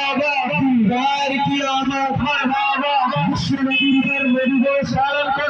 सरकार की आना फरमावा विश्व नबी पर मेरी दो सालन कर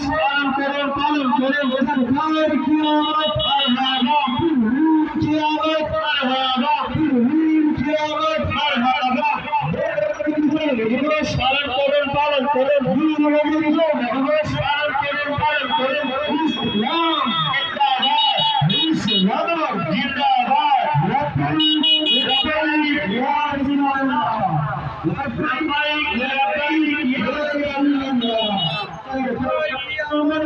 সালাম করে পালন করে বসে খাওয়ার কি আমত আর হাবা পীর কি আমত আর হাবা পীর কি আমত আর হাবা এগুলো সালাম করে পালন করে ভুল এগুলো সালাম করে পালন করে ইসলাম জিন্দাবাদ ইসলাম জিন্দাবাদ রব্বানি রব্বানি ইয়া জিন্দাবাদ রব্বানি আমার